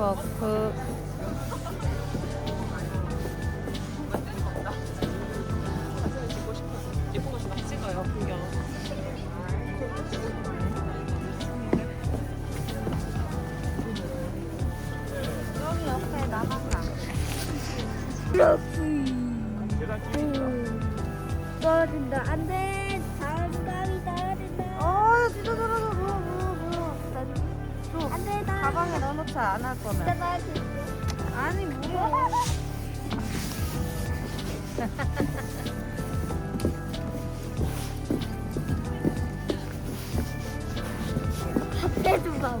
好 가방에 넣어놓자 안 할 거면. 아니 뭐. 앞에 좀 봐봐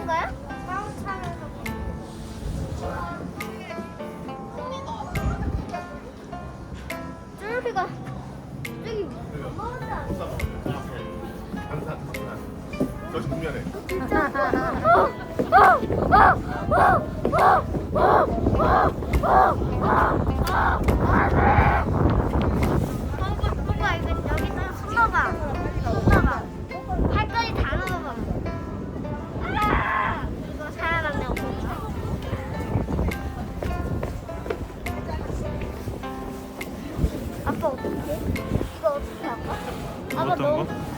보는 거야? 쭈루피가 저기 먹었다 저시 분명해. 어! 어! 어! 어! 어! 어! Tá tamam.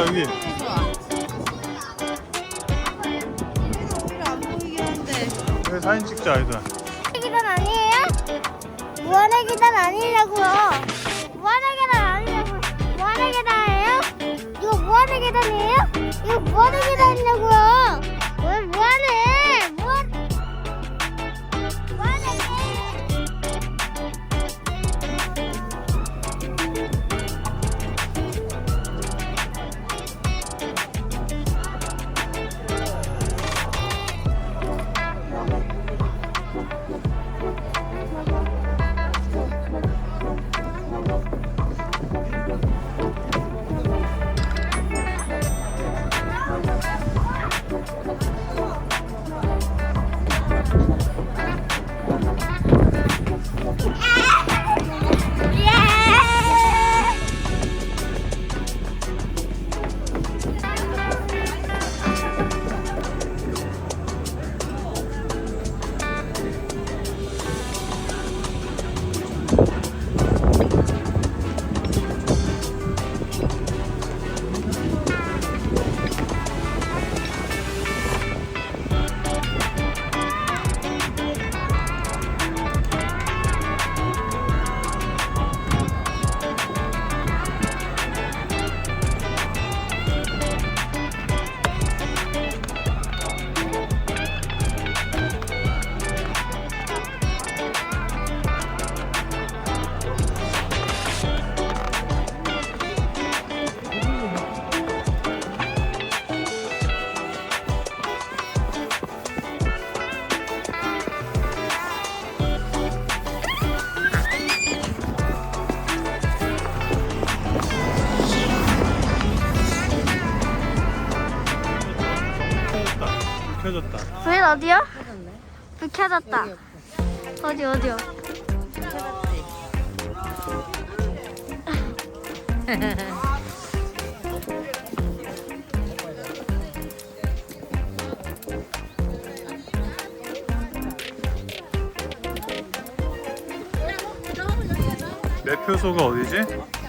여기? 켜졌다. 불 어디요? 불 켜졌다. 어디 어디요? 내 표소가 어디지?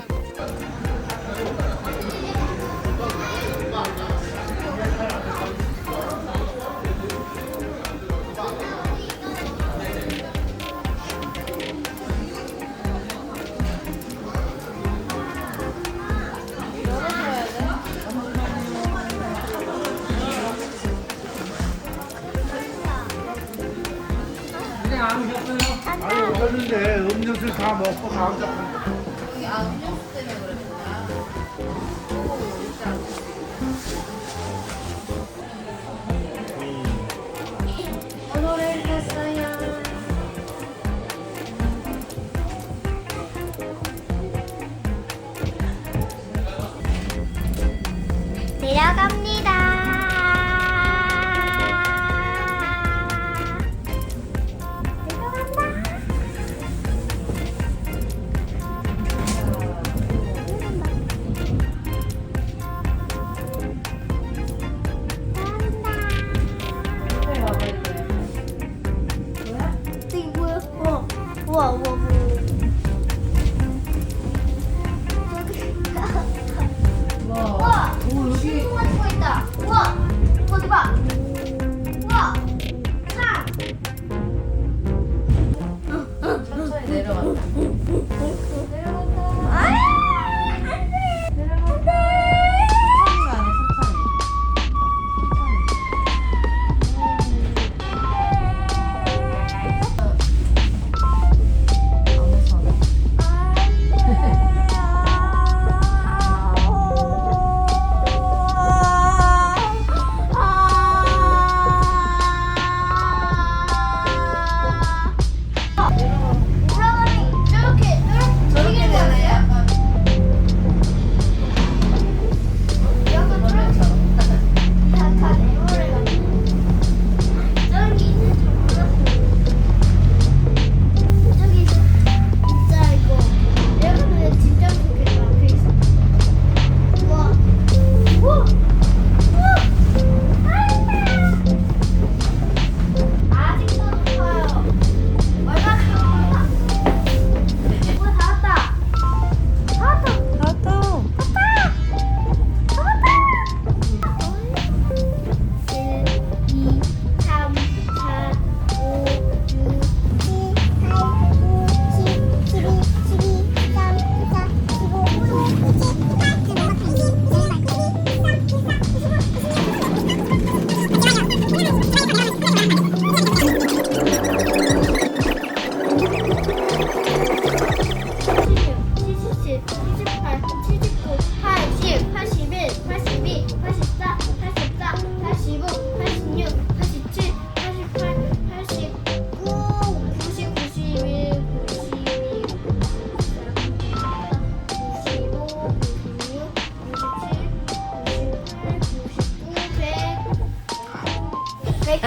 Buat. 我我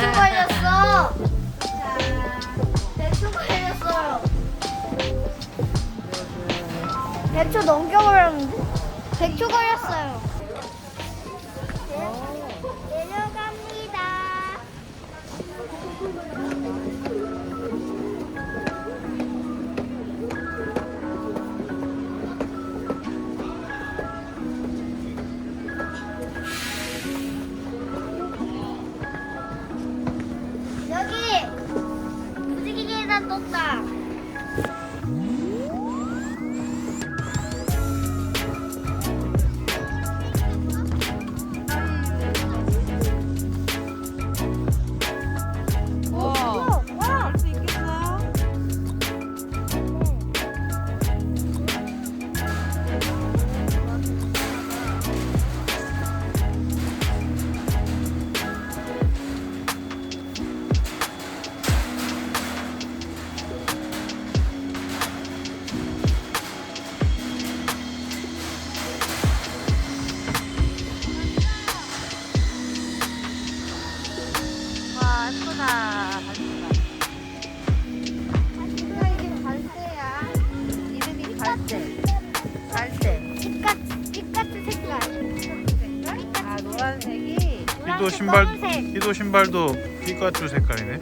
대충 걸렸어. 대충 걸렸어요. 대충 넘겨버렸는데? 대충 걸렸어요. 떴다. 신발 검은색. 희도 신발도 피카츄 색깔이네.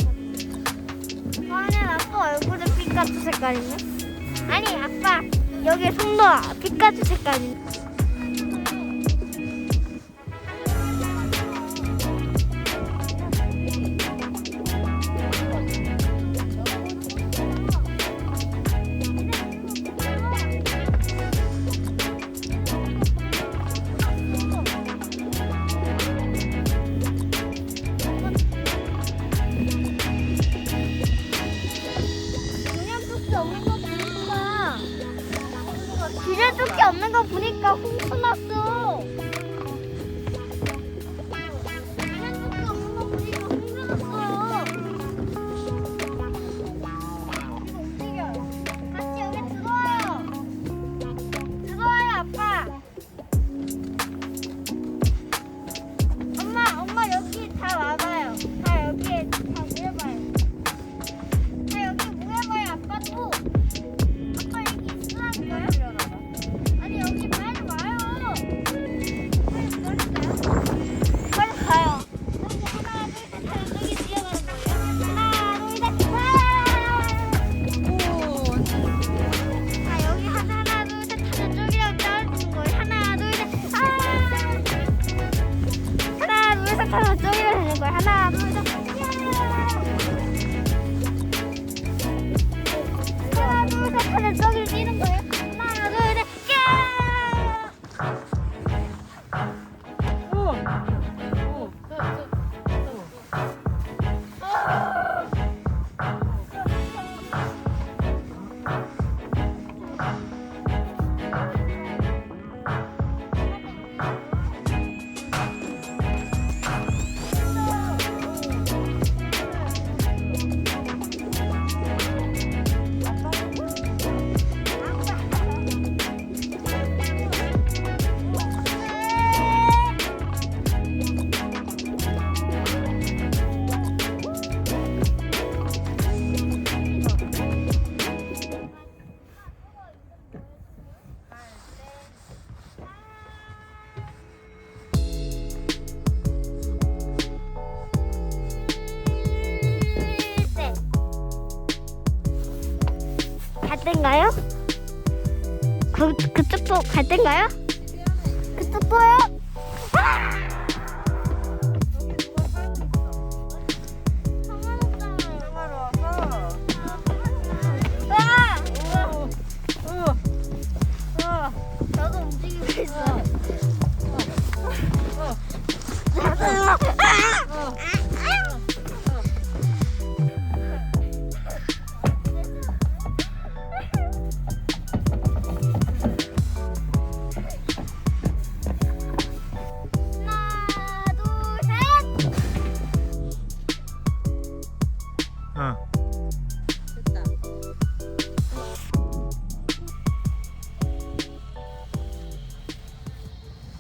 저는 아빠 얼굴에 피카츄 색깔이네. 음. 아니 아빠 여기 손도 피카츄 색깔이네. 갈 땐가요? 그때 또요? 나도